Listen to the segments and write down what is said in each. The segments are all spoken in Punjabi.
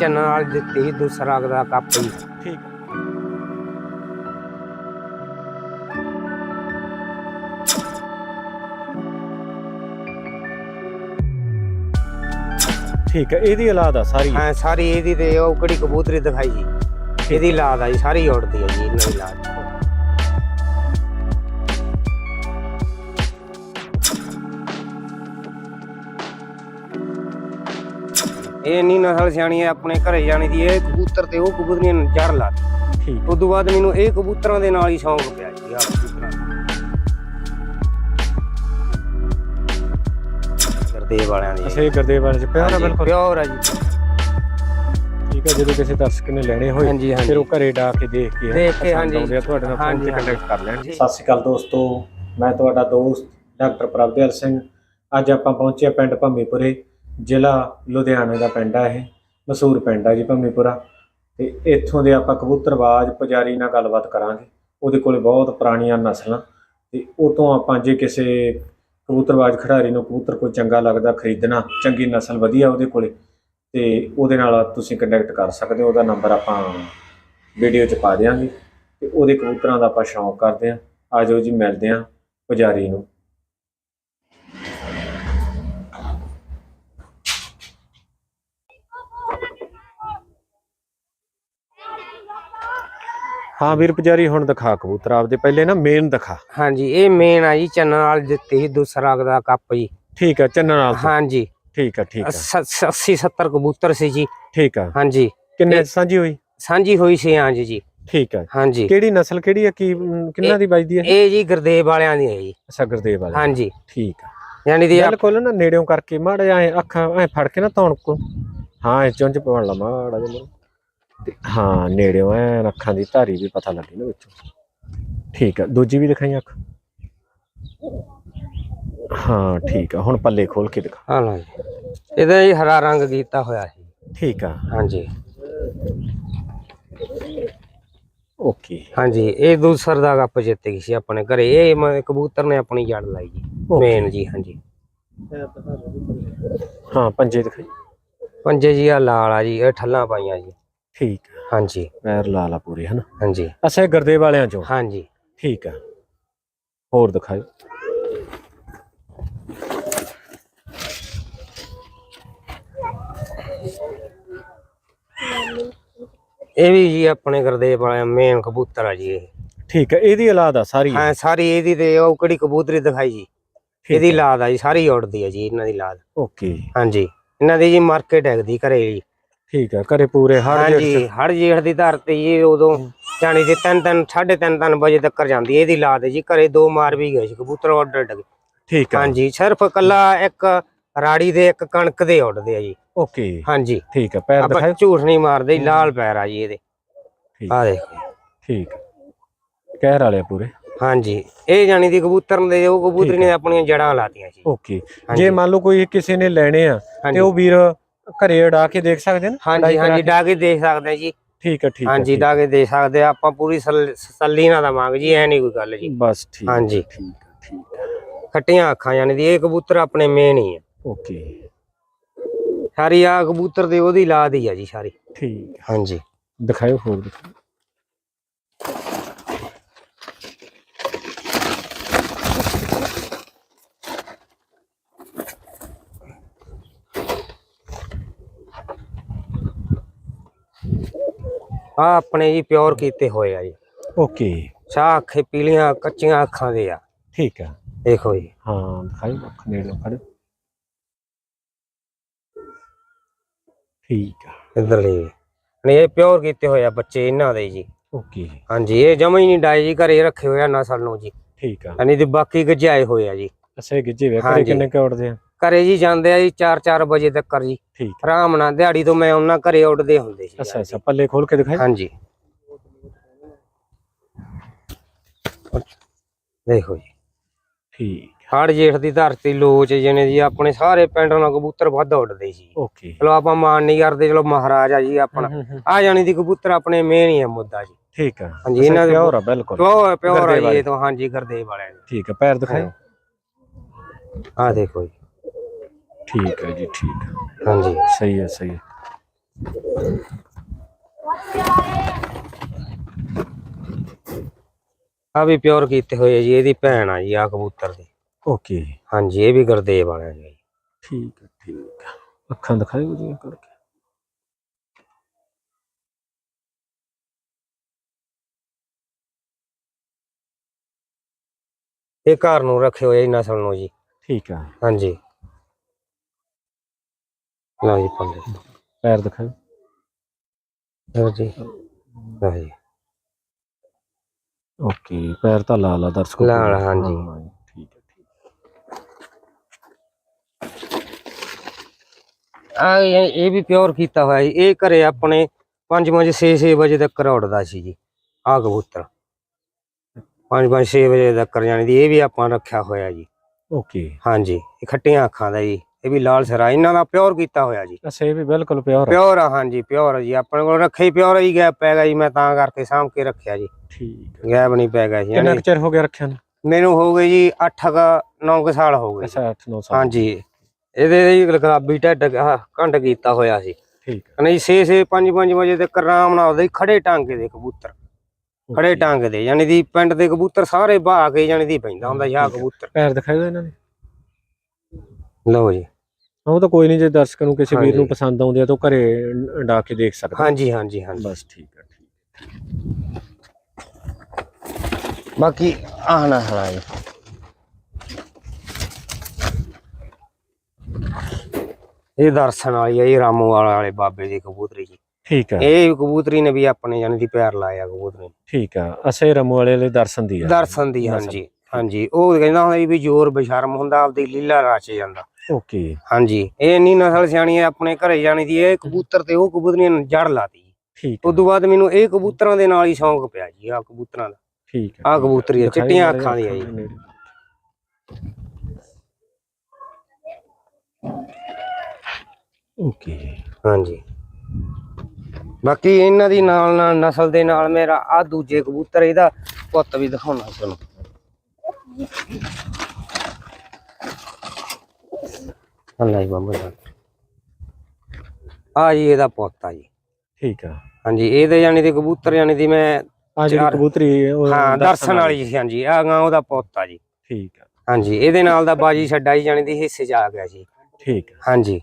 ਚੰਨ ਨਾਲ ਦਿੱਤੀ ਸੀ ਦੂਸਰਾ ਦਾ ਕੱਪ ਠੀਕ। ਠੀਕ ਹੈ ਇਹਦੀ ਔਲਾਦ ਆ ਸਾਰੀ। ਹਾਂ ਸਾਰੀ ਇਹਦੀ ਤੇ ਉਹ ਕਿਹੜੀ ਕਬੂਤਰੀ ਦਿਖਾਈ ਜੀ ਇਹਦੀ ਲਾਦ ਆ ਜੀ ਸਾਰੀ ਉੜਦੀ ਹੈ ਜੀ ਇਹਨਾਂ ਦੀ ਲਾਦ ਇਹ ਨਹੀਂ ਨਸਲ ਸਿਆਣੀ ਹੈ ਆਪਣੇ ਘਰੇ ਜਾਣੀ ਦੀ ਇਹ ਕਬੂਤਰ ਤੇ ਉਹ ਕਬੂਤਰੀਆਂ ਨੂੰ ਜੜ ਲਾ। ਠੀਕ ਉਸ ਤੋਂ ਬਾਅਦ ਮੈਨੂੰ ਇਹ ਕਬੂਤਰਾਂ ਦੇ ਨਾਲ ਹੀ ਸ਼ੌਂਕ ਪਿਆ ਜੀ ਆ ਕਬੂਤਰਾਂ ਗੁਰਦੇਵ ਵਾਲਿਆਂ ਦੀ ਅਸੇ ਗੁਰਦੇਵ ਵਾਲੇ ਚ ਪਿਆਰ ਆ ਬਿਲਕੁਲ ਪਿਓਰ ਆ ਜੀ ਠੀਕ ਹੈ ਜਦੋਂ ਕਿਸੇ ਦਰਸ਼ਕ ਨੇ ਲੈਣੇ ਹੋਏ ਫਿਰ ਉਹ ਘਰੇ ਡਾ ਕੇ ਦੇਖ ਕੇ ਦੇਖ ਕੇ, ਹਾਂਜੀ। ਤੁਹਾਡੇ ਨਾਲ ਫੋਨ ਤੇ। ਕੰਟੈਕਟ ਕਰ ਲੈਣਗੇ ਜੀ। ਸਤਿ ਸ਼੍ਰੀ ਅਕਾਲ ਦੋਸਤੋ ਮੈਂ ਤੁਹਾਡਾ ਦੋਸਤ ਡਾਕਟਰ ਪ੍ਰਭਦੇਵ ਸਿੰਘ ਅੱਜ ਆਪਾਂ ਪਹੁੰਚੇ ਪਿੰਡ ਭੰਮੀਪੁਰੇ ਜ਼ਿਲ੍ਹਾ ਲੁਧਿਆਣੇ ਦਾ ਪਿੰਡ ਆ ਇਹ ਮਸ਼ਹੂਰ ਪਿੰਡ ਆ ਜੀ ਭੰਮੀਪੁਰਾ ਤੇ ਇੱਥੋਂ ਦੇ ਆਪਾਂ ਕਬੂਤਰਬਾਜ਼ ਪੁਜਾਰੀ ਨਾਲ ਗੱਲਬਾਤ ਕਰਾਂਗੇ। ਉਹਦੇ ਕੋਲੇ ਬਹੁਤ ਪੁਰਾਣੀਆਂ ਨਸਲਾਂ। ਤੇ ਉਹ ਤੋਂ ਆਪਾਂ ਜੇ ਕਿਸੇ ਕਬੂਤਰਬਾਜ਼ ਖਿਡਾਰੀ ਨੂੰ ਕਬੂਤਰ ਕੋਈ ਚੰਗਾ ਲੱਗਦਾ ਖਰੀਦਣਾ, ਚੰਗੀ ਨਸਲ ਵਧੀਆ ਉਹਦੇ ਕੋਲੇ, ਤੇ ਉਹਦੇ ਨਾਲ ਤੁਸੀਂ ਕੰਟੈਕਟ ਕਰ ਸਕਦੇ ਹੋ। ਉਹਦਾ ਨੰਬਰ ਆਪਾਂ ਵੀਡੀਓ 'ਚ ਪਾ ਦਿਆਂਗੇ। ਤੇ ਉਹਦੇ ਕਬੂਤਰਾਂ ਦਾ ਆਪਾਂ ਸ਼ੌਂਕ ਕਰਦੇ ਆਂ ਆਜੋ ਜੀ, ਮਿਲਦੇ ਆਂ ਪੁਜਾਰੀ ਨੂੰ। ਹਾਂ ਵੀਰ ਪੁਜਾਰੀ ਹੁਣ ਦਿਖਾ ਕਬੂਤਰ ਆਪਦੇ ਪਹਿਲੇ ਨਾ ਮੇਨ ਦਿਖਾ। ਹਾਂਜੀ ਇਹ ਮੇਨ ਆ ਜੀ ਚੰਨ ਨਾਲ ਦਿੱਤੀ ਸੀ ਦੂਸਰਾ ਦਾ ਕੱਪ ਜੀ। ਠੀਕ ਹੈ ਚੰਨਣ ਨਾਲ ਤੋਂ। ਹਾਂਜੀ। ਠੀਕ ਹੈ ਠੀਕ ਹੈ 80 70 ਕਬੂਤਰ ਸੀ ਜੀ। ਠੀਕ ਹੈ ਹਾਂਜੀ। ਕਿੰਨੇ ਇਹ- ਸਾਂਝੀ ਹੋਈ? ਸਾਂਝੀ ਹੋਈ ਸੀ ਹਾਂਜੀ ਜੀ। ਠੀਕ ਹੈ ਹਾਂਜੀ। ਕਿਹੜੀ ਨਸਲ ਕਿਹੜੀ ਹੈ ਕੀ ਅਮ, ਕਿੰਨਾ ਦੀ ਵੱਜਦੀ ਹੈ ਇਹ? ਜੀ ਗੁਰਦੇਵ ਵਾਲਿਆਂ ਦੀ ਹੈ ਜੀ। ਅੱਛਾ ਗੁਰਦੇਵ ਵਾਲੀ ਹਾਂਜੀ। ਠੀਕ ਹੈ ਯਾਨੀ ਦੀ ਬਿਲਕੁਲ ਨਾ ਨੇੜਿਓਂ ਕਰਕੇ ਮਾੜਾ ਜਿਹਾ ਐਂ ਅੱਖਾਂ ਐ ਫੜ ਕੇ ਨਾ ਧੌਣ ਕੋ। ਹਾਂ ਇਹ ਚੁੰਝ ਪਵਣ ਲਾ ਮਾੜਾ ਜਿਹਾ। ਤੇ ਹਾਂ ਨੇੜਿਓਂ ਐ ਅੱਖਾਂ ਦੀ ਧਾਰੀ ਵੀ ਪਤਾ ਲੱਗੇ ਨਾ ਵਿੱਚੋਂ। ਠੀਕ ਹੈ ਦੂਜੀ ਵੀ ਦਿਖਾਈ ਅੱਖ? ਹਾਂ ਠੀਕ ਹੈ ਹੁਣ ਪੱਲੇ ਖੋਲ ਕੇ ਦਿਖਾ। ਹਾਂ ਲਓ ਜੀ। ਇਹਦਾ ਜੀ ਹਰਾ ਰੰਗ ਕੀਤਾ ਹੋਇਆ ਸੀ। ਠੀਕ ਆ। ਹਾਂਜੀ। ਓਕੇ। ਹਾਂਜੀ ਇਹ ਦੂਸਰ ਦਾ ਕੱਪ ਜਿੱਤ ਗਈ ਸੀ ਆਪਣੇ ਘਰੇ। ਇਹ ਮ- ਕਬੂਤਰ ਨੇ ਆਪਣੀ ਜੜ ਲਾਈ ਜੀ। Okay. ਮੇਨ ਜੀ ਹਾਂਜੀ। ਹਾਂ ਪੰਜੇ ਦਿਖਾਈ। ਪੰਜੇ ਜੀ ਆ ਲਾਲ ਆ ਜੀ ਇਹ ਠੱਲਾਂ ਪਾਈਆਂ ਜੀ। ਠੀਕ ਆ। ਹਾਂਜੀ। ਪੈਰ ਲਾ ਲਾ ਪੂਰੇ ਹਨ? ਹਾਂਜੀ। ਅੱਛਾ ਇਹ ਗੁਰਦੇਵ ਵਾਲਿਆਂ ਚੋਂ? ਹਾਂਜੀ। ਠੀਕ ਆ। ਹੋਰ ਦਿਖਾਓ ਇਹ ਵੀ ਜੀ ਆਪਣੇ ਗੁਰਦੇਵ ਵਾਲਿਆਂ ਮੇਨ ਕਬੂਤਰ ਆ ਜੀ ਇਹ। ਠੀਕ ਹੈ ਇਹਦੀ ਔਲਾਦ ਆ ਸਾਰੀ? ਹਾਂ ਸਾਰੀ ਇਹਦੀ ਤੇ ਉਹ ਕਿਹੜੀ ਕਬੂਤਰੀ ਦਿਖਾਈ ਜੀ? ਇਹਦੀ ਲਾਦ ਆ ਜੀ ਸਾਰੀ ਉੜਦੀ ਆ ਜੀ ਇਹਨਾਂ ਦੀ ਲਾਦ ਓਕੇ। ਹਾਂਜੀ। ਇਹਨਾਂ ਦੀ ਜੀ ਮਾਰਕੀਟ ਹੈਗਦੀ ਘਰੇ ਜੀ ਠੀਕ ਆ ਘਰੇ ਪੂਰੇ ਹਰ ਹਾਂਜੀ ਹਰ ਜੇਠ ਦੀ ਧਰਤੀ ਜੀ ਉਦੋਂ ਜਾਣੀ ਦੀ ਤਿੰਨ ਤਿੰਨ ਸਾਢੇ ਤਿੰਨ ਤਿੰਨ ਵਜੇ ਤੱਕ ਜਾਂਦੀ ਹੈ ਇਹਦੀ ਲਾਦ ਜੀ ਘਰੇ ਦੋ ਮਾਰ ਵੀ ਗਏ ਸੀ ਕਬੂਤਰ ਉੱਡ ਉੱਡ ਗਏ। ਠੀਕ ਆ। ਹਾਂਜੀ ਸਿਰਫ ਕੱਲਾ ਇੱਕ ਰਾੜੀ ਦੇ ਇੱਕ ਕਣਕ ਦੇ ਉੱਡਦੇ ਆ ਜੀ। ਓਕੇ। ਹਾਂਜੀ। ਠੀਕ ਆ ਪੈਰ ਆਪਾਂ ਦਿਖਾਓ ਝੂਠ ਨਹੀਂ ਮਾਰਦੇ ਜੀ, ਲਾਲ ਪੈਰ ਆ ਜੀ ਇਹਦੇ। ਠੀਕ ਆ। ਦੇਖੋ। ਠੀਕ ਕਹਿਰ ਵਾਲੇ ਆ ਪੂਰੇ। ਹਾਂਜੀ ਇਹ ਜਾਣੀ ਦੀ ਕਬੂਤਰ ਦੇ ਉਹ ਕਬੂਤਰੀ ਨੇ ਆਪਣੀਆਂ ਜੜਾਂ ਲਾਤੀਆਂ ਸੀ ਓਕੇ। ਹਾਂਜੀ। ਜੇ ਮੰਨ ਲਓ ਕੋਈ ਕਿਸੇ ਨੇ ਲੈਣੇ ਆ ਤੇ ਹਾਂਜੀ। ਉਹ ਵੀਰ ਘਰੇ ਉਡਾ ਕੇ ਦੇਖ ਸਕਦੇ ਨੇ? ਹਾਂਜੀ ਹਾਂਜੀ? ਡਾ ਕੇ ਦੇਖ ਸਕਦੇ ਆ ਜੀ। ਠੀਕ ਆ ਠੀਕ ਹਾਂਜੀ ਡਾ ਕੇ ਦੇਖ ਸਕਦੇ ਆ। ਆਪਾਂ ਪੂਰੀ ਸਲ- ਤਸੱਲੀ ਨਾਲ ਦਵਾਂਗੇ ਜੀ ਐ ਨਹੀਂ ਕੋਈ ਗੱਲ ਜੀ। ਬਸ ਠੀਕ ਹਾਂਜੀ। ਠੀਕ ਠੀਕ। ਖੱਟੀਆਂ ਅੱਖਾਂ ਯਾਨੀ ਦੀ ਇਹ ਕਬੂਤਰ ਆਪਣੇ ਮੇਨ ਹੀ ਆ। ਓਕੇ। ਸਾਰੀ ਆ ਕਬੂਤਰ ਦੇ ਉਹਦੀ ਲਾਦ ਹੀ ਆ ਜੀ ਸਾਰੀ। ਠੀਕ। ਹਾਂਜੀ। ਦਿਖਾਓ ਹੋਰ ਦਿਖਾਓ। ਆ ਆਪਣੇ ਜੀ ਪਿਓਰ ਕੀਤੇ ਹੋਏ ਆ ਜੀ। ਓਕੇ। ਸਾਹ ਅੱਖੇ ਪੀਲੀਆਂ ਕੱਚੀਆਂ ਅੱਖਾਂ ਦੇ ਆ। ਠੀਕ ਆ। ਦੇਖੋ ਜੀ। ਹਾਂ ਦਿਖਾਓ ਅੱਖ ਨੇੜੇ ਫੜ ਠੀਕ ਆ। ਇੱਧਰ ਲਈ। ਨਹੀਂ ਇਹ ਪਿਓਰ ਕੀਤੇ ਹੋਏ ਆ ਬੱਚੇ ਇਹਨਾਂ ਦੇ ਜੀ। ਓਕੇ। ਹਾਂਜੀ ਇਹ ਜਮਾ ਹੀ ਨਹੀਂ ਡਾਈ ਜੀ ਘਰੇ ਰੱਖੇ ਹੋਏ ਆ ਨਸਲ ਨੂੰ ਜੀ। ਠੀਕ ਆ। ਯਾਨੀ ਦੀ ਬਾਕੀ ਗਜਾਏ ਹੋਏ ਆ ਜੀ। ਅਸੇ ਗਿੱਜੇ ਵੇ ਘਰੇ ਹਾਂਜੀ। ਕਿੰਨੇ ਕੁ ਉੱਡਦੇ ਆ। ਘਰੇ ਜੀ ਜਾਂਦੇ ਆ ਜੀ 4-4 ਵਜੇ ਤੱਕ ਜੀ। ਠੀਕ ਆਰਾਮ ਨਾਲ ਦਿਹਾੜੀ ਤੋਂ ਮੈਂ ਉਹਨਾਂ ਘਰੇ ਉੱਡਦੇ ਹੁੰਦੇ ਸੀ। ਅੱਛਾ ਅੱਛਾ ਪੱਲੇ ਖੋਲ ਕੇ ਦਿਖਾਈ। ਹਾਂਜੀ। ਦੇਖੋ ਜੀ। ਠੀਕ ਹਾੜ ਜੇਠ ਦੀ ਧਰਤੀ ਲੋਚ ਜਿਹਨੇ ਜੀ ਆਪਣੇ ਸਾਰੇ ਪਿੰਡ ਨਾਲ ਕਬੂਤਰ ਵੱਧ ਉੱਡਦੇ ਸੀ। ਓਕੇ। ਚਲੋ ਆਪਾਂ ਮਾਣ ਨਹੀਂ ਕਰਦੇ ਚਲੋ ਮਹਾਰਾਜ ਆ ਜੀ ਆਪਣਾ। ਆ ਜਾਣੀ ਦੀ ਕਬੂਤਰ ਆਪਣੇ ਮੇਨ ਹੀ ਆ ਮੁੱਦਾ ਜੀ। ਠੀਕ ਆ ਹਾਂਜੀ, ਇਹਨਾਂ ਦੇ ਪਿਓਰ ਆ ਬਿਲਕੁਲ। ਪਿਓਰ ਪਿਓਰ ਆ ਜੀ। ਇਹ ਤਾਂ ਹਾਂਜੀ ਗੁਰਦੇਵ ਵਾਲਿਆਂ ਦੇ। ਠੀਕ ਆ ਪੈਰ ਦਿਖਾਓ। ਆ ਦੇਖੋ ਜੀ। ਠੀਕ ਹੈ ਜੀ ਠੀਕ ਆ। ਹਾਂਜੀ। ਸਹੀ ਹੈ ਸਹੀ ਹੈ। ਆ ਵੀ ਪਿਓਰ ਕੀਤੇ ਹੋਏ ਆ ਜੀ ਇਹਦੀ ਭੈਣ ਆ ਜੀ ਆ ਕਬੂਤਰ ਦੀ। ਓਕੇ ਹਾਂਜੀ ਇਹ ਵੀ ਗੁਰਦੇਵ ਵਾਲਿਆਂ ਦੀ ਆ ਜੀ। ਠੀਕ ਹੈ ਠੀਕ ਹੈ। ਅੱਖਾਂ ਦਿਖਾਇਓ ਜੀ ਕਰਕੇ। ਇਹ ਘਰ ਨੂੰ ਰੱਖੇ ਹੋਏ ਜੀ ਨਸਲ ਨੂੰ ਜੀ। ਠੀਕ ਹੈ। ਹਾਂਜੀ। ਲਓ ਜੀ ਪੰਡੇ ਪੈਰ ਦਿਖਾਇਓ ਲਓ ਜੀ। ਲਓ ਜੀ। ਓਕੇ ਪੈਰ ਤਾਂ ਲਾਲ ਆ ਦਰਸ਼ਕੋ। ਲਾਲ, ਹਾਂਜੀ। ਹਾਂ, ਠੀਕ ਹੈ ਠੀਕ ਆ ਇਹ ਇਹ ਵੀ ਪਿਓਰ ਕੀਤਾ ਹੋਇਆ ਜੀ। ਇਹ ਘਰੇ ਆਪਣੇ 5 5 6 6 ਵਜੇ ਤੱਕ ਉੱਡਦਾ ਸੀ ਜੀ ਆ ਕਬੂਤਰ। 5 5 6 ਵਜੇ ਤੱਕ ਜਾਣੀ ਦੀ ਇਹ ਵੀ ਆਪਾਂ ਰੱਖਿਆ ਹੋਇਆ ਜੀ। ਓਕੇ। ਹਾਂਜੀ ਇਹ ਖੱਟੀਆਂ ਅੱਖਾਂ ਦਾ ਜੀ। ਇਹ ਵੀ ਲਾਲ ਸਰਾ ਇਹਨਾਂ ਦਾ ਪਿਓਰ ਕੀਤਾ ਹੋਇਆ ਜੀ। ਅਸੇ ਵੀ ਬਿਲਕੁਲ ਪਿਓਰ ਪਿਓਰ ਆ ਹਾਂਜੀ ਪਿਓਰ ਆ ਜੀ। ਆਪਣੇ ਕੋਲ ਰੱਖੇ ਹੀ ਪਿਓਰ ਹੀ ਗੈਪ ਪੈ ਗਿਆ ਜੀ ਮੈਂ ਤਾਂ ਕਰਕੇ ਸਾਂਭ ਕੇ ਰੱਖਿਆ ਜੀ। ਠੀਕ ਗੈਪ ਨਹੀਂ ਪੈ ਗਿਆ ਜੀ ਕਿੰਨਾ ਯਾਨੀ ਚਿਰ ਹੋ ਗਿਆ ਰੱਖਿਆ ਨੂੰ? ਮੈਨੂੰ ਹੋ ਗਏ ਜੀ 8 9 ਸਾਲ ਹੋ ਗਏ ਅੱਛਾ 8 9 ਸਾਲ। ਹਾਂਜੀ। ਇਹਦੇ ਜੀ ਗੁਲਾਬੀ ਢੱਡ ਕੰਡ ਕੀਤਾ ਹੋਇਆ ਸੀ। ਠੀਕ ਹੈ ਨਹੀਂ 6 6 5 5 ਵਜੇ ਤੱਕ ਆਰਾਮ ਨਾਲ ਉਹਦੇ ਖੜੇ ਟਾਂਗੇ ਦੇ ਕਬੂਤਰ। ਖੜੇ ਟਾਂਗੇ ਦੇ ਯਾਨੀ ਦੀ ਪਿੰਡ ਦੇ ਕਬੂਤਰ ਸਾਰੇ ਬਾਹ ਕੇ ਯਾਨੀ ਦੀ ਪੈਂਦਾ ਹੁੰਦਾ ਯਾ। ਕਬੂਤਰ। ਪੈਰ ਦਿਖਾਇਓ ਇਹਨਾਂ ਦੇ। ਲਓ ਜੀ। ਉਹ ਤਾਂ ਕੋਈ ਨਹੀਂ ਜੇ ਦਰਸ਼ਕਾਂ ਨੂੰ ਕਿਸੇ ਵੀਰ ਨੂੰ। ਪਸੰਦ ਆਉਂਦੇ ਆ ਤਾਂ ਉਹ ਘਰੇ ਅੰਡਾ ਕੇ ਦੇਖ ਸਕਦੇ ਹਾਂਜੀ ਹਾਂਜੀ ਹਾਂਜੀ। ਬਸ ਠੀਕ ਹੈ ਠੀਕ ਬਾਕੀ ਆਹ ਨਾ ਹਲਾ ਜੀ ਇਹ ਦਰਸ਼ਨ ਵਾਲੀ ਹੈ ਇਹ ਰਾਮੂ ਵਾਲਾ ਵਾਲੇ ਬਾਬੇ ਦੀ ਕਬੂਤਰੀ ਜੀ। ਠੀਕ ਹੈ ਇਹ ਕਬੂਤਰੀ ਨੇ ਵੀ ਆਪਣੇ ਯਾਨੀ ਦੀ ਪਿਆਰ ਲਾਇਆ ਕਬੂਤਰੀ ਠੀਕ ਆ ਅਸੇ ਰਮੂ ਵਾਲੇ ਲਈ ਦਰਸ਼ਨ ਦੀ ਆ। ਦਰਸ਼ਨ ਦੀ। ਹਾਂਜੀ। ਹਾਂਜੀ ਉਹ ਕਹਿੰਦਾ ਹੁੰਦਾ ਸੀ ਵੀ ਜ਼ੋਰ ਬਸ਼ਰਮ ਹੁੰਦਾ ਆਪਦੀ ਲੀਲਾ ਰਚ ਜਾਂਦਾ। ਓਕੇ। ਹਾਂਜੀ ਇਹ ਨਹੀਂ ਨਸਲ ਸਿਆਣੀ ਹੈ ਆਪਣੇ ਘਰੇ ਜਾਣੀ ਦੀ ਇਹ ਕਬੂਤਰ ਤੇ ਉਹ ਕਬੂਤਰੀਆਂ ਨੇ ਜੜ ਲਾਤੀ। ਠੀਕ ਉਸ ਤੋਂ ਬਾਅਦ ਮੈਨੂੰ ਇਹ ਕਬੂਤਰਾਂ ਦੇ ਨਾਲ ਹੀ ਸ਼ੌਂਕ ਪਿਆ ਜੀ ਆ ਕਬੂਤਰਾਂ ਦਾ। ਠੀਕ ਹੈ। ਆਹ ਕਬੂਤਰੀ ਆ, ਦਿਖਾਈ ਚਿੱਟੀਆਂ ਅੱਖਾਂ ਦੀ ਆ ਜੀ। ਨੇੜੇ। ਓਕੇ। ਹਾਂਜੀ। ਬਾਕੀ ਇਹਨਾਂ ਦੀ ਨਾਲ ਨਾਲ ਨਸਲ ਦੇ ਨਾਲ ਮੇਰਾ ਆ ਦੂਜੇ ਕਬੂਤਰ ਇਹਦਾ ਪੁੱਤ ਵੀ ਦਿਖਾਉਣਾ ਤੁਹਾਨੂੰ। ਅੱਲਾ ਹੀ ਬੰਬਾ ਆ ਜੀ ਇਹਦਾ ਪੁੱਤ ਆ ਜੀ। ਠੀਕ ਆ। ਹਾਂਜੀ ਇਹਦੇ ਜਾਨੀ ਦੀ ਕਬੂਤਰ ਜਾਨੀ ਦੀ ਮੈਂ ਆ ਜਿਹੜੀ ਕਬੂਤਰੀ ਉਹ ਹਾਂ ਦਰਸ਼ਨ ਵਾਲੀ। ਸੀ ਹਾਂਜੀ ਆ ਗਾ ਉਹਦਾ ਪੁੱਤ ਆ ਜੀ। ਠੀਕ ਆ। ਹਾਂਜੀ ਇਹਦੇ ਨਾਲ ਦਾ ਬਾਜੀ ਛੱਡਾ ਜੀ ਜਾਨੀ ਦੀ ਹਿੱਸੇ ਚ ਆ ਗਿਆ ਜੀ। ਠੀਕ ਆ। ਹਾਂਜੀ।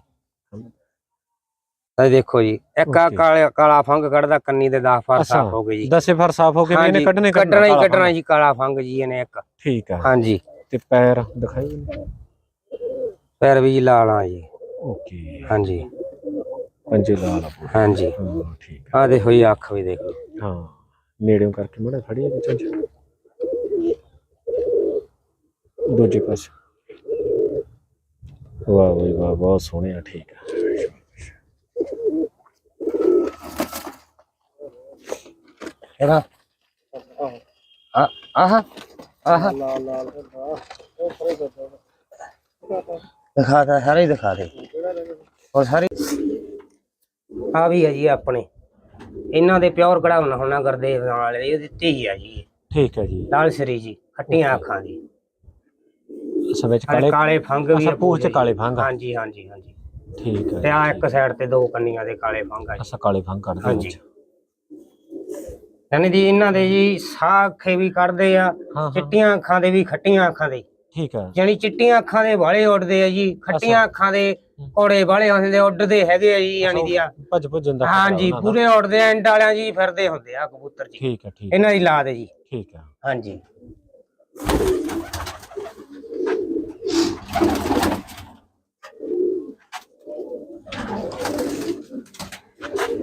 ਇਹ ਦੇਖੋ ਜੀ ਇੱਕ ਆ. ਕਾਲਾ ਕਾਲਾ ਫੰਗ ਕੱਢਦਾ ਕੰਨੀ ਦੇ 10 ਫਰ ਸਾਫ਼ ਹੋ ਗਏ ਜੀ। ਦਸੇ ਫਰ ਸਾਫ਼ ਹੋ ਵੀ ਇਹਨੇ ਕੱਢਣੇ ਕੱਢਣਾ ਹੀ ਕੱਢਣਾ। ਜੀ ਕਾਲਾ ਫੰਗ ਜੀ ਇਹਨੇ ਇੱਕ। ਠੀਕ ਆ। ਹਾਂਜੀ। ਤੇ ਪੈਰ ਦਿਖਾਈ। ਪੈਰ ਵੀ ਲਾਲਾਂ ਜੀ। ਓਕੇ। ਹਾਂਜੀ। ਪੰਜੇ ਲਾਲ ਆ। ਹਾਂਜੀ। ਠੀਕ ਆ। ਆ ਦੇਖੋ ਜੀ ਅੱਖ ਵੀ ਦੇਖੋ ਹਾਂ ਨੇੜਿਓਂ ਕਰਕੇ ਮੜਾ ਖੜੀ ਹੈ ਚੰਚ ਦੂਜੇ ਪਾਸੇ। ਵਾਹ ਬਈ ਵਾਹ ਬਹੁਤ ਸੋਹਣੇ ਆ ਠੀਕ ਆ। ਇਹਦਾ। ਆ ਆਹ ਆਹ। ਦਿਖਾ ਦੇ ਸਾਰੇ ਹੀ ਦਿਖਾ ਦੇ। ਉਹ ਸਾਰੇ ਆ ਵੀ ਹੈ ਜੀ ਆਪਣੇ। ਇਹਨਾਂ ਦੇ ਪਿਓਰ ਕਢਾਉਣਾ ਹੋਣਾ ਗੁਰਦੇਵ ਨਾਲ ਇਹ ਦਿੱਤੀ ਹੀ ਆ ਜੀ। ਠੀਕ ਹੈ ਜੀ। ਲਾਲ ਸਰੀ ਜੀ ਖੱਟੀਆਂ ਅੱਖਾਂ ਦੀ। ਅਸਾਂ ਵਿੱਚ ਕਾਲੇ ਕਾਲੇ ਫੰਗ ਵੀ ਅੱਛਾ, ਆ ਪੂਛ ਚ। ਕਾਲੇ ਫੰਗ। ਹਾਂਜੀ ਹਾਂਜੀ ਹਾਂਜੀ। ਠੀਕ ਹੈ ਤੇ ਆ ਇੱਕ ਸਾਈਡ ਤੇ ਦੋ ਕੰਨੀਆਂ ਦੇ ਕਾਲੇ ਫੰਗ ਆ ਜੀ। ਅਸਾਂ ਕਾਲੇ ਫੰਗ ਕੱਢਦੇ ਹਾਂਜੀ। ਯਾਨੀ ਦੀ ਇਹਨਾਂ ਦੇ ਜੀ ਸਾਹ ਅੱਖੇ ਵੀ ਕੱਢਦੇ ਆ ਹਾਂ ਹਾਂ। ਚਿੱਟੀਆਂ ਅੱਖਾਂ ਦੇ ਵੀ ਖੱਟੀਆਂ ਅੱਖਾਂ ਦੇ। ਠੀਕ ਹੈ ਯਾਨੀ ਚਿੱਟੀਆਂ ਅੱਖਾਂ ਦੇ ਵਾਲੇ ਉੱਡਦੇ ਆ ਜੀ ਖੱਟੀਆਂ ਅੱਖਾਂ ਦੇ ਕੋੜੇ ਵਾਲੇ ਹੁੰਦੇ ਉੱਡਦੇ ਹੈਗੇ ਆ ਜੀ ਯਾਨੀ ਦੀ ਆ। ਭੱਜ ਭੁੱਜਣ ਦਾ ਖਤਰਾ ਉਹਨਾਂ ਦਾ। ਪੂਰੇ ਉੱਡਦੇ ਆ ਐਂਡ ਵਾਲਿਆਂ ਜੀ ਫਿਰਦੇ ਹੁੰਦੇ ਆ ਕਬੂਤਰ ਜੀ। ਠੀਕ ਹੈ ਠੀਕ ਇਹਨਾਂ ਦੀ ਲਾਦ ਜੀ। ਠੀਕ ਹੈ ਹਾਂਜੀ।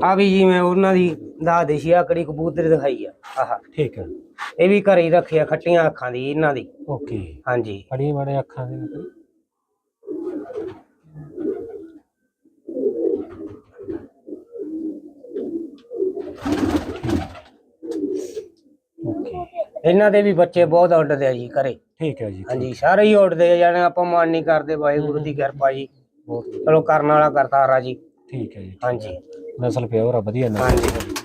ਆ ਵੀ ਜੀ ਮੈਂ ਉਹਨਾਂ ਦੀ ਦਾ ਦੇਸ਼ੀ ਆਕੜੀ ਕਬੂਤਰ ਦਿਖਾਈ ਆ। ਆਹ। ਠੀਕ ਹੈ ਇਹ ਵੀ ਘਰੇ ਹੀ ਰੱਖਿਆ ਖੱਟੀਆਂ ਅੱਖਾਂ ਦੀ ਇਹਨਾਂ ਦੀ। ਓਕੇ। ਹਾਂਜੀ। ਬੜੀ ਬੜੇ ਅੱਖਾਂ ਦੇ ਨਾਲ। ਓਕੇ। ਇਹਨਾਂ ਦੇ ਵੀ ਬੱਚੇ ਬਹੁਤ ਉੱਡਦੇ ਆ ਜੀ ਘਰੇ। ਠੀਕ ਹੈ ਜੀ। ਹਾਂਜੀ ਸਾਰੇ ਹੀ ਉੱਡਦੇ ਆ ਜਾਨੇ ਆਪਾਂ ਮਾਨ ਨਹੀਂ ਕਰਦੇ ਵਾਹਿਗੁਰੂ ਦੀ ਕਿਰਪਾ ਜੀ। ਬਹੁਤ ਚਲੋ ਕਰਨ ਵਾਲਾ ਕਰਤਾਰਾ ਜੀ। ਠੀਕ ਹੈ ਜੀ ਹਾਂਜੀ। ਨਸਲ ਪਿਓਰ ਆ ਵਧੀਆ ਨਸਲ। ਹਾਂਜੀ।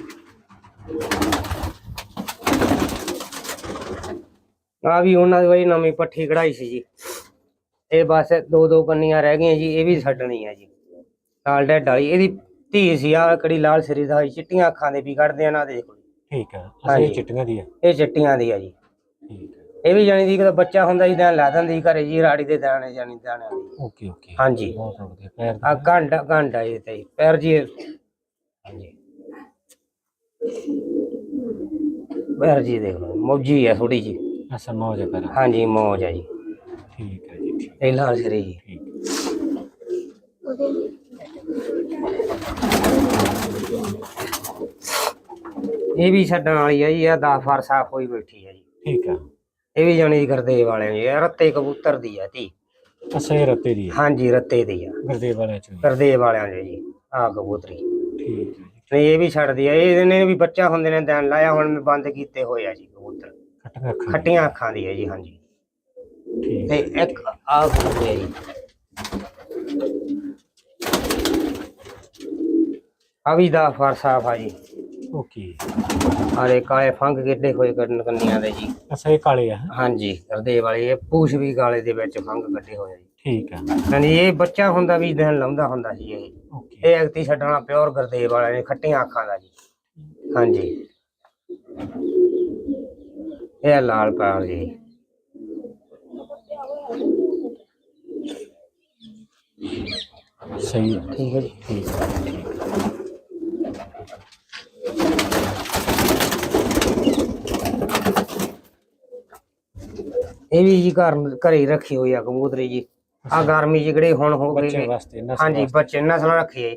ਆ ਵੀ ਉਹਨਾਂ ਦੀ ਵਈ ਨਵੀਂ ਪੱਠੀ ਕਢਾਈ ਸੀ ਜੀ। ਇਹ ਬਸ ਦੋ ਦੋ ਕੰਨੀਆਂ ਰਹਿ ਗਈਆਂ ਜੀ ਇਹ ਵੀ ਛੱਡਣੀ ਆ ਜੀ। ਨਾਲ ਡੈਡ ਵਾਲੀ ਇਹਦੀ ਧੀ ਸੀ ਆ ਕਿਹੜੀ ਲਾਲ ਸਰੀ ਦਾ ਹੋਈ, ਚਿੱਟੀਆਂ ਅੱਖਾਂ ਦੇ ਵੀ ਕੱਢਦੇ ਆ ਨਾ ਦੇਖ ਠੀਕ ਹੈ ਹਾਂਜੀ। ਅਸੀਂ ਚਿੱਟੀਆਂ ਦੀ ਹੈ ਇਹ ਚਿੱਟੀਆਂ ਦੀ ਆ ਜੀ। ਠੀਕ ਹੈ। ਇਹ ਵੀ ਜਾਣੀ ਦੀ ਜਦੋਂ ਬੱਚਾ ਹੁੰਦਾ ਜੀ ਤਾਂ ਲਾ ਦਿੰਦੀ ਘਰੇ ਜੀ ਰਾੜੀ ਦੇ ਦਾਣੇ ਜਾਣੀ ਦਾਣਿਆਂ ਦੀ। Okay okay. ਹਾਂਜੀ। ਬਹੁਤ ਵਧੀਆ ਪੈਰ ਆ ਘੰਟਾ ਘੰਟਾ ਇਹ ਤੇ ਪੈਰ ਜੀ ਹਾਂਜੀ। ਪੈਰ ਜੀ ਦੇਖ ਲਓ ਮੌਜੀ ਆ ਥੋੜੀ ਜੀ ਅਸਾਂ ਮੌਜ ਕਰ ਹਾਂਜੀ ਮੌਜ ਆ ਜੀ। ਠੀਕ ਹੈ ਜੀ ਠੀਕ। ਇਹ ਲਾਲ ਸਰੀ ਜੀ। ਠੀਕ। ਇਹ ਵੀ ਛੱਡਣ ਵਾਲੀ ਆ ਜੀ ਆ 10 ਫਰ ਸਾਫ਼ ਹੋਈ ਬੈਠੀ ਆ ਜੀ। ਠੀਕ ਹੈ ਇਹ ਵੀ ਜਾਣੀ ਕਰਦੇ ਵਾਲਿਆਂ ਦੀ ਆ, ਰੱਤੇ ਕਬੂਤਰ ਦੀ ਆ ਤੀ ਅਸਾਂ ਇਹ ਰੱਤੇ ਦੀ ਹੈ ਹਾਂਜੀ ਰੱਤੇ ਦੀ ਆ। ਗੁਰਦੇਵ ਵਾਲਿਆਂ ਚ। ਕਰਦੇ ਵਾਲਿਆਂ ਦੀ ਜੀ ਆ ਕਬੂਤਰੀ। ਠੀਕ ਹੈ ਜੀ। ਨਹੀਂ ਇਹ ਵੀ ਛੱਡਦੀ ਆ ਇਹ ਇਹਨੇ ਵੀ ਬੱਚਾ ਹੁੰਦੇ ਨੇ ਦਿਨ ਲਾਇਆ ਹੁਣ ਮੈਂ ਬੰਦ ਕੀਤੇ ਹੋਏ ਆ ਜੀ ਕਬੂਤਰ। ਖੱਟੀਆਂ ਅੱਖਾਂ ਖੱਟੀਆਂ ਅੱਖਾਂ ਦੀ ਹੈ ਜੀ ਹਾਂਜੀ। ਠੀਕ ਤੇ ਇੱਕ ਆ ਕਬੂਤਰ ਹੈ ਜੀ। ਆ ਵੀ ਦਾ ਫਰ ਸਾਫ਼ ਆ ਜੀ। ਓਕੇ ਆਰੇ ਕਾਲੇ ਫੰਗ ਕਿੱਡੇ ਹੋਏ ਕਰਨ ਕੰਨੀਆਂ ਦੇ ਜੀ। ਅਸਾਂ ਇਹ ਕਾਲੇ ਆ। ਹਾਂਜੀ ਕਰਦੇ ਵਾਲੇ ਇਹ ਪੂਛ ਵੀ ਗਾਲੇ ਦੇ ਵਿੱਚ ਫੰਗ ਕੱਢੇ ਹੋਏ ਆ ਜੀ। ਠੀਕ ਹੈ ਯਾਨੀ ਇਹ ਬੱਚਾ ਹੁੰਦਾ ਵੀ ਦਿਨ ਲਾਉਂਦਾ ਹੁੰਦਾ ਸੀ ਇਹ। ਓਕੇ। ਇਹ ਅਗਤੀ ਛੱਡਣਾ ਪਿਓਰ ਗਰਦੇਵ ਵਾਲੇ ਨੇ ਖੱਟੀਆਂ ਅੱਖਾਂ ਦਾ ਜੀ। ਹਾਂਜੀ। ਇਹ ਆ ਲਾਲ ਪਾਲ ਜੀ। ਸਹੀ ਠੀਕ ਹੈ ਜੀ। ਠੀਕ ਹੈ ਇਹ ਵੀ ਜੀ ਘਰ ਘਰੇ ਹੀ ਰੱਖੀ ਹੋਈ ਆ ਕਬੂਤਰੀ ਜੀ। ਆ ਗਰਮੀ ਜਿਹੜੇ ਹੁਣ ਹੋ ਬੱਚੇ ਵਾਸਤੇ ਨਾ ਹਾਂਜੀ ਬੱਚੇ ਨਸਲ ਰੱਖੀ ਹੈ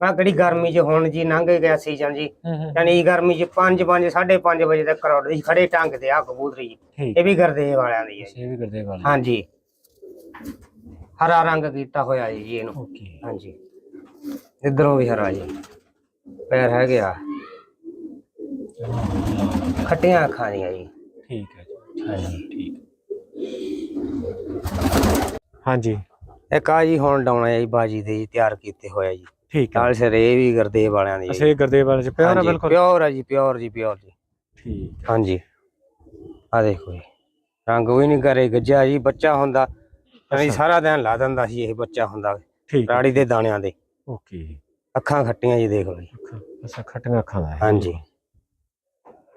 ਆ ਕਿਹੜੀ ਗਰਮੀ ਚ ਹੁਣ ਜੀ ਲੰਘ ਗਿਆ ਸੀਜ਼ਨ ਜੀ ਯਾਨੀ ਗਰਮੀ ਚ 5 5 5:30 ਵਜੇ ਤੱਕ ਉੱਡਦੀ ਸੀ ਖੜੇ ਟੰਗ ਤੇ ਆ ਕਬੂਤਰੀ ਜੀ। ਇਹ ਵੀ ਗਰਦੇਵ ਵਾਲਿਆਂ ਦੀ ਹੈ ਇਹ ਵੀ ਗੁਰਦੇਵ ਵਾਲੇ ਹਾਂਜੀ। ਹਰਾ ਰੰਗ ਕੀਤਾ ਹੋਇਆ ਜੀ ਇਹਨੂੰ। ਓਕੇ। ਹਾਂਜੀ। ਇਧਰੋਂ ਵੀ ਹਰਾ ਜੀ। ਪੈਰ ਹੈਗੇ ਆ। ਖੱਟੀਆਂ ਅੱਖਾਂ ਦੀਆਂ ਜੀ। ਠੀਕ ਹੈ ਜੀ। ਹਾਂਜੀ। ਠੀਕ ਹਾਂਜੀ। ਇੱਕ ਆ ਜੀ ਹੁਣ ਡਾਉਣਾ ਹੈ ਜੀ ਬਾਜੀ ਦੇ ਜੀ ਤਿਆਰ ਕੀਤੇ ਹੋਇਆ ਜੀ। ਠੀਕ ਹੈ ਨਾਲ ਸਿਰ ਵੀ ਗਰਦੇਵ ਵਾਲਿਆਂ ਦੀ ਅਸੀਂ ਗੁਰਦੇਵ ਵਾਲੇ ਚ ਪਿਆਰ ਆ ਬਿਲਕੁਲ? ਪਿਓਰ ਆ ਜੀ ਪਿਓਰ ਜੀ ਪਿਓਰ ਜੀ। ਠੀਕ ਹਾਂਜੀ। ਆ ਦੇਖੋ ਜੀ। ਰੰਗ ਵੀ ਨਹੀਂ ਕਰੇ ਗੱਜਾ ਜੀ ਬੱਚਾ ਹੁੰਦਾ। ਯਾਨੀ ਸਾਰਾ ਦਿਨ ਲਾ ਦਿੰਦਾ ਸੀ ਇਹ ਬੱਚਾ ਹੁੰਦਾ। ਠੀਕ ਹੈ ਰਾੜੀ ਦੇ ਦਾਣਿਆਂ ਦੇ। ਓਕੇ ਅੱਖਾਂ ਖੱਟੀਆਂ ਜੀ ਦੇਖ ਲਓ ਜੀ। ਅੱਖਾਂ ਅਸਾਂ ਖੱਟੀਆਂ ਅੱਖਾਂ ਦਾ ਹੈ ਹਾਂਜੀ।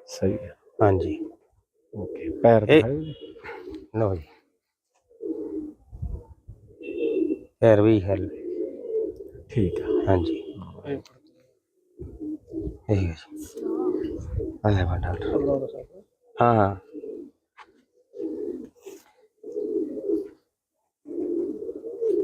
ਸਹੀ ਹੈ ਹਾਂਜੀ। ਓਕੇ ਪੈਰ ਇਹ-। ਲਓ ਜੀ। ਪੈਰ ਵੀ ਹਲ ਠੀਕ ਹੈ ਹਾਂਜੀ। ਇਹ ਹੈ ਜੀ। ਆਇਆ ਵਾ ਡਾਕਟਰ। ਹਾਂ ਹਾਂ।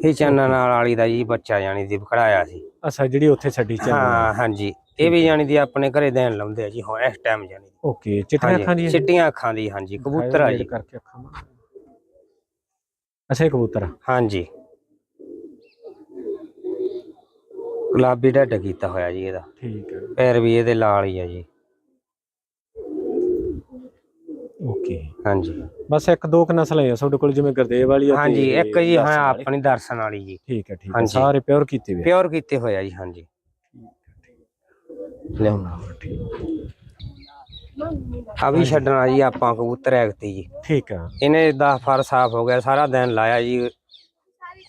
ਇਹ ਚੰਨਾ ਨਾਲ ਵਾਲੀ ਦਾ ਜੀ ਬੱਚਾ ਜਾਣੀ ਦੀ ਖੜਾਇਆ ਸੀ। ਅਸਾਂ ਜਿਹੜੀ ਉੱਥੇ ਛੱਡੀ ਚੱਲ ਹਾਂ ਹਾਂਜੀ। ਇਹ ਵੀ ਜਾਣੀ ਦੀ ਆਪਣੇ ਘਰੇ ਦੇਣ ਲਾਉਂਦੇ ਆ ਜੀ ਹੁਣ ਇਸ ਟਾਈਮ ਦੀ। ਓਕੇ ਚਿੱਟੀਆਂ ਅੱਖਾਂ ਦੀ ਹਾਂਜੀ ਹੈ? ਚਿੱਟੀਆਂ ਅੱਖਾਂ ਦੀ ਹਾਂਜੀ ਕਬੂਤਰ ਆ ਜੀ। ਕਰਕੇ ਅੱਖਾਂ ਮਾਰ। ਅੱਛਾ ਇਹ ਕਬੂਤਰ। ਹਾਂਜੀ। ਗੁਲਾਬੀ ਢੱਡ ਕੀਤਾ ਹੋਇਆ ਜੀ ਇਹਦਾ। ਠੀਕ ਹੈ ਪੈਰ ਵੀ ਇਹਦੇ ਲਾਲ ਹੀ ਆ ਜੀ। ਓਕੇ। ਹਾਂਜੀ। ਬਸ ਇੱਕ ਦੋ ਕੁ ਨਸਲਾਂ ਹੀ ਆ ਤੁਹਾਡੇ ਕੋਲ ਜਿਵੇਂ ਗੁਰਦੇਵ ਵਾਲੀ ਆ ਤੇ ਹਾਂਜੀ ਇੱਕ ਜੀ ਹਾਂ ਦਰਸ਼ਨ ਵਾਲੀ। ਆਪਣੀ ਦਰਸ਼ਨ ਵਾਲੀ ਜੀ। ਠੀਕ ਹੈ ਠੀਕ ਹੈ ਹਾਂਜੀ। ਸਾਰੇ ਪਿਓਰ ਕੀਤੇ ਹੋਏ ਆ। ਪਿਓਰ ਕੀਤੇ ਹੋਇਆ ਜੀ ਹਾਂਜੀ। ਲਿਆਉਣਾ ਆ ਵੀ ਛੱਡਣਾ ਜੀ ਆਪਾਂ ਕਬੂਤਰ ਐਗਤੀ ਜੀ। ਠੀਕ ਆ। ਇਹਨੇ 10 ਫਰ ਸਾਫ਼ ਹੋ ਗਿਆ ਸਾਰਾ ਦਿਨ ਲਾਇਆ ਜੀ।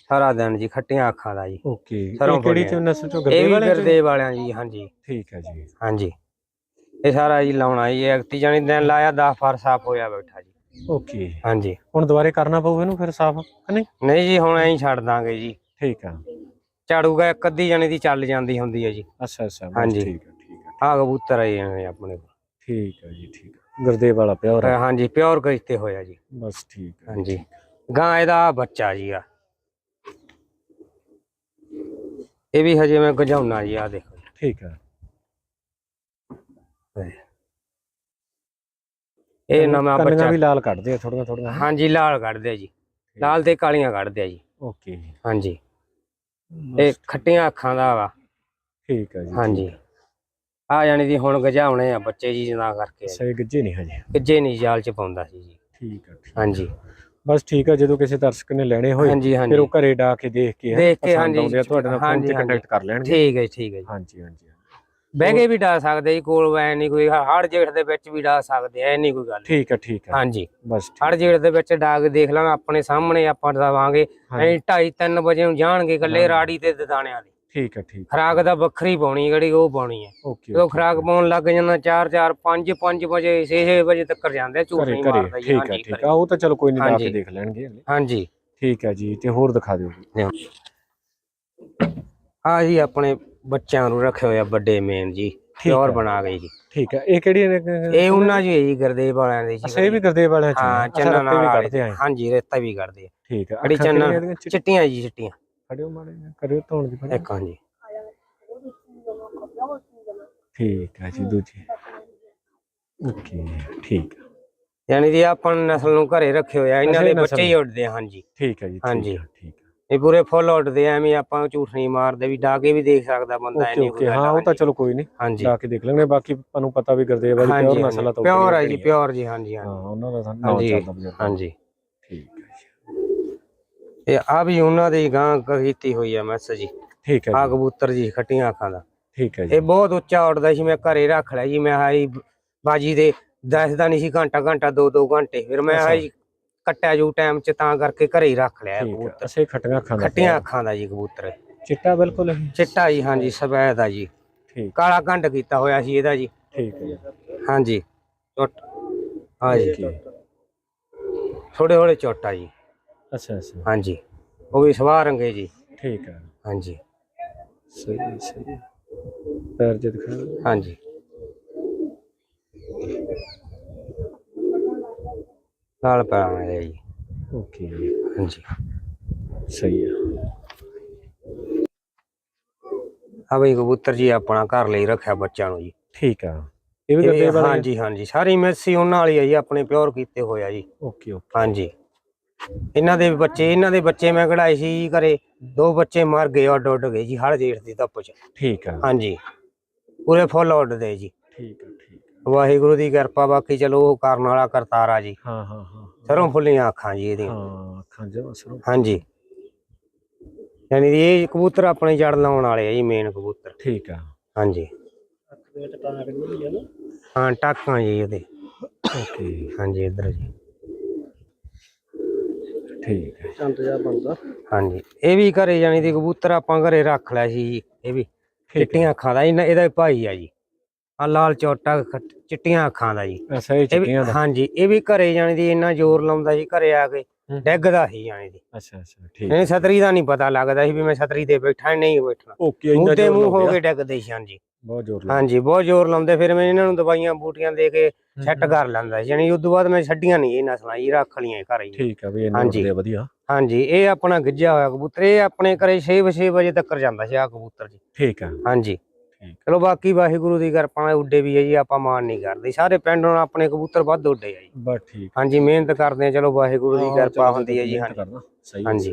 ਸਾਰਾ ਦਿਨ ਜੀ ਖੱਟੀਆਂ ਅੱਖਾਂ ਦਾ ਜੀ। ਓਕੇ ਇਹ ਕਿਹੜੀ ਚ ਨਸਲ ਚੋਂ ਵੀ ਵਾਲੇ ਚ? ਗਰਦੇ ਵਾਲਿਆਂ ਜੀ ਹਾਂਜੀ। ਠੀਕ ਹੈ ਜੀ। ਹਾਂਜੀ। ਇਹ ਸਾਰਾ ਜੀ ਲਾਉਣਾ ਜੀ ਐਗਤੀ ਜਾਨੀ ਦਿਨ ਲਾਇਆ 10 ਫਰ ਸਾਫ਼ ਹੋਇਆ ਬੈਠਾ ਜੀ। ਓਕੇ। ਹਾਂਜੀ। ਹੁਣ ਦੁਬਾਰੇ ਕਰਨਾ ਪਊ ਇਹਨੂੰ ਫਿਰ ਸਾਫ਼ ਨਹੀਂ? ਨਹੀਂ ਜੀ ਹੁਣ ਐਂ ਛੱਡ ਦਾਂਗੇ ਜੀ। ਠੀਕ ਆ। ਝਾੜੂਗਾ ਇੱਕ ਅੱਧੀ ਜਾਨੀ ਦੀ ਚੱਲ ਜਾਂਦੀ ਹੁੰਦੀ ਹੈ ਜੀ। ਅੱਛਾ ਅੱਛਾ ਹਾਂਜੀ। ਠੀਕ ਹੈ ਠੀਕ ਹੈ ਆਹ ਕਬੂਤਰ ਆਏ ਨੇ ਆਪਣੇ ਕੋਲ। ਠੀਕ ਹੈ ਜੀ ਠੀਕ ਹੈ। ਗੁਰਦੇਵ ਵਾਲਾ ਪਿਓਰ। ਅਹ ਹਾਂਜੀ ਪਿਓਰ ਕੀਤੇ ਹੋਇਆ ਜੀ। ਬਸ ਠੀਕ ਹੈ ਹਾਂਜੀ। ਗਾਂ ਇਹਦਾ ਬੱਚਾ ਜੀ ਆ। ਇਹ ਵੀ ਹਜੇ ਮੈਂ ਗਜਾਉਣਾ ਜੀ ਆ ਦੇਖੋ। ਠੀਕ ਹੈ। ਇਹ। ਨਵਾਂ ਬੱਚਾ ਵੀ ਲਾਲ ਕੱਢਦੇ ਆ ਥੋੜੀਆਂ ਥੋੜੀਆਂ ਹਾਂਜੀ ਲਾਲ ਕੱਢਦੇ ਆ ਜੀ। ਲਾਲ ਤੇ ਕਾਲੀਆਂ ਕੱਢਦੇ ਆ ਜੀ। ਓਕੇ ਹਾਂਜੀ। ਇਹ ਖੱਟੀਆਂ ਅੱਖਾਂ ਦਾ ਵਾ। ਠੀਕ ਹੈ ਜੀ ਹਾਂਜੀ। ਆ ਜਾਣੀ ਦੀ ਹੁਣ ਗਜਾਉਣੇ ਆ ਬੱਚੇ ਜੀ ਜਿੰਦਾ ਕਰਕੇ ਸਹੀ ਗੱਜੇ ਨਹੀਂ ਹਜੇ। ਕਿੱਜੇ ਨਹੀਂ ਜਾਲ ਚ ਪਾਉਂਦਾ ਸੀ ਜੀ। ਠੀਕ ਠੀਕ। ਹਾਂਜੀ। ਬਸ ਠੀਕ ਹੈ ਜਦੋਂ ਕਿਸੇ ਦਰਸ਼ਕ ਨੇ ਲੈਣੇ ਹੋਏ ਹਾਂਜੀ ਫਿਰ ਹਾਂਜੀ ਉਹ ਘਰੇ ਡਾ ਕੇ ਦੇਖ ਕੇ ਦੇਖ ਕੇ, ਪਸੰਦ ਹਾਂਜੀ, ਆਉਂਦੇ ਆ, ਤੁਹਾਡੇ ਨਾਲ ਫੋਨ ਹਾਂਜੀ, ਤੇ ਹਾਂਜੀ। ਕੰਟੈਕਟ ਕਰ ਲੈਣਗੇ। ਠੀਕ ਹੈ ਜੀ, ਠੀਕ ਹੈ ਜੀ। ਹਾਂਜੀ ਹਾਂਜੀ। ਬਹਿ ਕੇ ਵੀ ਡਾ ਸਕਦੇ ਜੀ ਕੋਲ ਐ ਨਹੀਂ ਕੋਈ ਹੜ ਜੇਠ ਦੇ ਵਿੱਚ ਵੀ ਡਾ ਸਕਦੇ ਐ ਨਹੀਂ ਕੋਈ ਗੱਲ। ਠੀਕ ਹੈ ਠੀਕ ਹੈ ਹਾਂਜੀ। ਬਸ ਠੀਕ। ਹੜ ਜੇਠ ਦੇ ਵਿੱਚ ਡਾਗ ਦੇਖ ਲੈਣਾ ਆਪਣੇ ਸਾਹਮਣੇ ਆਪਾਂ ਦਵਾਂਗੇ। ਐ ਹਾਂਜੀ, 2:30 3 ਵਜੇ ਨੂੰ ਜਾਣਗੇ ਇਕੱਲੇ ਰਾੜੀ ਤੇ ਦਦਾਣਿਆਂ ਦੇ। ਠੀਕ ਹੈ ਠੀਕ ਖਰਾਕ ਦਾ ਵੱਖਰੀ ਪਾਉਣੀ ਜਿਹੜੀ ਉਹ ਪਾਉਣੀ ਹੈ। ਓਕੇ ਜਦੋਂ ਖਰਾਕ ਪਾਉਣ ਲੱਗ ਜਾਂਦਾ 4 4 5 5 ਵਜੇ 6 6 ਵਜੇ ਤੱਕ ਜਾਂਦੇ ਝੂਠ ਨਹੀਂ ਮਾਰਦਾ ਜੀ ਠੀਕ ਹੈ ਠੀਕ ਆ ਉਹ ਤਾਂ ਚਲੋ ਕੋਈ ਨਹੀਂ ਲਾ ਕੇ। ਦੇਖ ਲੈਣਗੇ। ਹਾਂਜੀ। ਠੀਕ ਹੈ ਜੀ ਤੇ ਹੋਰ ਦਿਖਾ ਦਿਓ ਆ ਜੀ ਆਪਣੇ ਬੱਚਿਆਂ ਨੂੰ ਰੱਖੇ ਹੋਏ ਆ ਵੱਡੇ ਮੇਨ ਜੀ ਪਿਓਰ। ਬਣਾ ਗਏ ਜੀ। ਠੀਕ ਹੈ ਇਹ ਕਿਹੜੀ ਇਹ ਉਹਨਾਂ ਜੀ ਜੀ ਗੁਰਦੇਵ ਵਾਲਿਆਂ ਦੇ ਜੀ। ਇਹ ਵੀ ਗੁਰਦੇਵ ਵਾਲਿਆਂ ਚ ਹਾਂ ਚੰਨਾ ਨਾਲ ਕੱਢਦੇ ਹਾਂਜੀ ਰੇਤਾ ਵੀ ਕੱਢਦੇ ਆ। ਠੀਕ ਹੈ। ਅੱਖਾਂ ਚੰਨਾ ਚਿੱਟੀਆਂ ਜੀ ਚਿੱਟੀਆਂ। ਖੜਿਓ ਮਾੜੇ ਜਿਹੇ, ਕਰਿਓ ਧੌਣ ਦੀ ਫੜਿਓ। ਇੱਕ ਹਾਂਜੀ ਠੀਕ ਹੈ ਜੀ ਦੂਜੀ। ਓਕੇ ਠੀਕ ਯਾਨੀ ਕਿ ਆਪਾਂ ਨੇ ਨਸਲ ਨੂੰ ਘਰੇ ਰੱਖੇ ਹੋਏ ਆ ਇਹਨਾਂ ਅੱਛਾ, ਦੇ ਇਹ ਨਸਲ ਬੱਚੇ ਹੀ ਉੱਡਦੇ ਆ ਹਾਂਜੀ। ਠੀਕ ਹੈ ਜੀ ਠੀਕ ਹਾਂਜੀ। ਹੈ, ਠੀਕ ਹੈ ਇਹ ਪੂਰੇ ਫੁੱਲ ਉੱਡਦੇ ਆ ਐਵੇਂ ਆਪਾਂ ਝੂਠ ਨਹੀਂ ਮਾਰਦੇ ਵੀ ਡਾਕੇ ਵੀ ਦੇਖ ਸਕਦਾ ਬੰਦਾ ਓਕੇ ਓਕੇ। ਹਾਂ ਉਹ ਤਾਂ ਚਲੋ ਕੋਈ ਨਹੀਂ ਹਾਂਜੀ। ਜਾ ਕੇ ਦੇਖ ਲੈਣੇ ਬਾਕੀ ਤੁਹਾਨੂੰ ਪਤਾ ਵੀ ਗੁਰਦੇਵ ਵਾਲੀ ਪਿਓਰ ਹਾਂਜੀ। ਨਸਲ ਆ ਤਾਂ ਪਿਓਰ ਹੈ ਜੀ ਪਿਓਰ ਜੀ ਹਾਂਜੀ ਹਾਂ ਹਾਂਜੀ ਉਹਨਾਂ ਦਾ ਸਾਨੂੰ ਨਾਮ ਹਾਂਜੀ ਚੱਲਦਾ ਬਜ਼ੁਰਗ। ਹਾਂਜੀ। ਠੀਕ। ਇਹ ਆ ਵੀ ਉਹਨਾਂ ਦੀ ਗਾਂ ਕੀਤੀ ਹੋਈ ਆ ਮੈਸ ਜੀ। ਠੀਕ ਹੈ ਆ ਕਬੂਤਰ ਜੀ ਖੱਟੀਆਂ ਅੱਖਾਂ ਦਾ। ਠੀਕ ਹੈ ਜੀ। ਇਹ ਬਹੁਤ ਉੱਚਾ ਉੱਡਦਾ ਸੀ ਮੈਂ ਘਰੇ ਰੱਖ ਲਿਆ ਜੀ ਮੈਂ ਹਾਈ ਬਾਜੀ ਦੇ ਦੱਸਦਾ ਨਹੀਂ ਸੀ ਘੰਟਾ ਘੰਟਾ ਦੋ ਦੋ ਘੰਟੇ। ਫਿਰ ਮੈਂ। ਹਾਈ ਕੱਟਿਆ ਜੂ ਟਾਈਮ ਚ ਤਾਂ ਕਰਕੇ ਘਰੇ ਹੀ ਰੱਖ ਲਿਆ ਕਬੂਤਰ। ਅਸੀਂ ਖੱਟੀਆਂ ਅੱਖਾਂ ਦਾ ਖੱਟੀਆਂ ਅੱਖਾਂ ਦਾ ਜੀ ਕਬੂਤਰ। ਚਿੱਟਾ ਬਿਲਕੁਲ ਚਿੱਟਾ ਜੀ ਹਾਂਜੀ ਸਫੈਦ ਆ ਜੀ। ਠੀਕ। ਕਾਲਾ ਘੰਟ ਕੀਤਾ ਹੋਇਆ ਸੀ ਇਹਦਾ ਜੀ। ਠੀਕ ਹੈ ਜੀ। ਹਾਂਜੀ ਚੁੱਟ। ਹਾਂ ਜੀ। Okay, ਥੋੜੇ ਥੋੜੇ ਚੋਟਾ ਜੀ। ਅੱਛਾ ਅੱਛਾ। ਹਾਂਜੀ। ਉਹ ਵੀ ਸਵਾਹ ਰੰਗੇ ਜੀ। ਠੀਕ ਹੈ ਹਾਂਜੀ। ਸਹੀ ਹੈ, ਸਹੀ ਹੈ। ਪੈਰ ਜੇ ਦਿਖਾ। ਹਾਂਜੀ। ਨਾਲ ਪਾਵਾਂਗੇ ਜੀ। ਓਕੇ। ਹਾਂਜੀ। ਸਹੀ ਹੈ। ਆ ਬਈ ਕਬੂਤਰ ਜੀ ਆਪਣਾ ਘਰ ਲਈ ਰੱਖਿਆ ਬੱਚਿਆਂ ਨੂੰ ਜੀ। ਠੀਕ ਆ। ਇਹ ਵੀ ਇਹ ਵਾਲੇ ਹਾਂਜੀ ਹਾਂਜੀ। ਸਾਰੀ ਮੈਸੀ ਉਹਨਾਂ ਵਾਲੀ ਹੈ ਜੀ ਆਪਣੇ ਪਿਓਰ ਕੀਤੇ ਹੋਇਆ ਜੀ। Okay okay. ਹਾਂਜੀ। ਇਹਨਾਂ ਦੇ ਬੱਚੇ ਇਹਨਾਂ ਦੇ ਬੱਚੇ ਮੈਂ ਕਢਾਏ ਸੀ ਜੀ ਘਰੇ। ਦੋ ਬੱਚੇ ਮਰ ਗਏ ਉੱਡ ਉੱਡ ਗਏ ਜੀ ਹੜ ਜੇਠ ਦੀ ਧੁੱਪ ਚ। ਠੀਕ ਆ। ਹਾਂਜੀ। ਪੂਰੇ ਫੁੱਲ ਉੱਡਦੇ ਜੀ। ਠੀਕ ਆ ਠੀਕ ਆ। ਵਾਹਿਗੁਰੂ ਦੀ ਕਿਰਪਾ ਬਾਕੀ ਚਲੋ ਉਹ ਕਰਨ ਵਾਲਾ ਕਰਤਾਰਾ ਜੀ। ਹਾਂ ਹਾਂ ਹਾਂ ਸਰੋਂ ਫੁੱਲੀਆਂ ਅੱਖਾਂ ਜੀ ਇਹਦੀਆਂ। ਹਾਂ ਅੱਖਾਂ ਜਮਾ ਸਰੋਂ। ਹਾਂਜੀ। ਯਾਨੀ ਇਹ ਕਬੂਤਰ ਆਪਣੇ ਜੜ ਲਾਉਣ ਵਾਲੇ ਆ ਜੀ ਮੇਨ ਕਬੂਤਰ। ਠੀਕ ਆ। ਹਾਂਜੀ। ਹਾਂ ਟਾਕਾਂ ਜੀ ਇਹਦੇ। ਓਕੇ। ਹਾਂਜੀ ਇੱਧਰ ਜੀ। ਠੀਕ ਹੈ। ਚੰਦ ਜਾ ਬੰਦਾ ਹਾਂਜੀ ਇਹ ਵੀ ਘਰੇ ਜਾਣੀ ਦੀ ਕਬੂਤਰ ਆਪਾਂ ਘਰੇ ਰੱਖ ਲਿਆ ਸੀ ਜੀ ਇਹ ਵੀ। ਚਿੱਟੀਆਂ ਅੱਖਾਂ ਦਾ ਇਹਨਾਂ- ਇਹਦਾ ਭਾਈ ਆ ਜੀ। ਆ ਲਾਲ ਚੋਟਾ ਚਿੱਟੀਆਂ ਅੱਖਾਂ ਦਾ ਜੀ। ਅੱਛਾ ਇਹ ਇਹ ਵੀ ਚਿੱਟੀਆਂ ਦਾ। ਹਾਂਜੀ ਇਹ ਵੀ ਘਰੇ ਜਾਣੀ ਦੀ ਇੰਨਾ ਜ਼ੋਰ ਲਾਉਂਦਾ ਸੀ ਘਰੇ ਆ ਕੇ ਹੂੰ। ਡੈਗਦਾ ਸੀ ਜਾਣੀ ਦੀ। ਅੱਛਾ ਅੱਛਾ ਠੀਕ ਨਹੀਂ ਛਤਰੀ ਦਾ ਨਹੀਂ ਪਤਾ ਲੱਗਦਾ ਸੀ ਵੀ ਮੈਂ ਛਤਰੀ ਤੇ ਬੈਠਾ ਨਹੀਂ ਬੈਠਣਾ। ਓਕੇ ਜ਼ੋਰ ਮੂੰਹ ਹੋ ਲਾਉਂਦੇ ਕੇ ਆ। ਡੈਗਦੇ ਸੀ ਹਾਂਜੀ। ਬਹੁਤ ਜ਼ੋਰ ਲਾਉਂਦੇ। ਹਾਂਜੀ ਬਹੁਤ ਜ਼ੋਰ ਲਾਉਂਦੇ। ਫਿਰ ਮੈਂ ਇਹਨਾਂ ਨੂੰ ਦਵਾਈਆਂ ਬੂਟੀਆਂ ਦੇ ਕੇ ਸੈੱਟ ਕਰ ਲੈਂਦਾ ਯਾਨੀ ਉਸ ਤੋਂ ਬਾਅਦ ਮੈਂ ਛੱਡੀਆਂ ਨਹੀਂ ਇਹ ਨਸਲਾਂ ਜੀ ਰੱਖ ਲਈਆਂ ਘਰੇ ਹੀ। ਠੀਕ ਆ ਵੀ ਇਹਨਾਂ। ਦੇ ਵਧੀਆ। ਹਾਂਜੀ ਇਹ ਆਪਣਾ ਗਿੱਜਿਆ ਹੋਇਆ ਕਬੂਤਰ ਇਹ ਆਪਣੇ ਘਰੇ 6-6 ਵਜੇ ਤੱਕ ਜਾਂਦਾ ਸੀ ਆ ਕਬੂਤਰ ਜੀ। ਠੀਕ ਆ। ਹਾਂਜੀ। ਚਲੋ ਬਾਕੀ ਵਾਹਿਗੁਰੂ ਦੀ ਕਿਰਪਾ ਨਾਲ ਉੱਡੇ ਵੀ ਹੈ ਜੀ ਆਪਾਂ ਮਾਨ ਨਹੀਂ ਕਰਦੇ। ਸਾਰੇ ਪਿੰਡ ਨੂੰ ਆਪਣੇ ਕਬੂਤਰ ਵੱਧ ਉੱਡੇ ਆ ਜੀ। ਬਸ ਠੀਕ। ਹਾਂਜੀ ਮਿਹਨਤ ਕਰਦੇ ਆ ਚਲੋ ਵਾਹਿਗੁਰੂ ਦੀ ਕਿਰਪਾ ਹੁੰਦੀ ਹੈ ਜੀ ਹਾਂਜੀ। ਸਹੀ ਹਾਂਜੀ।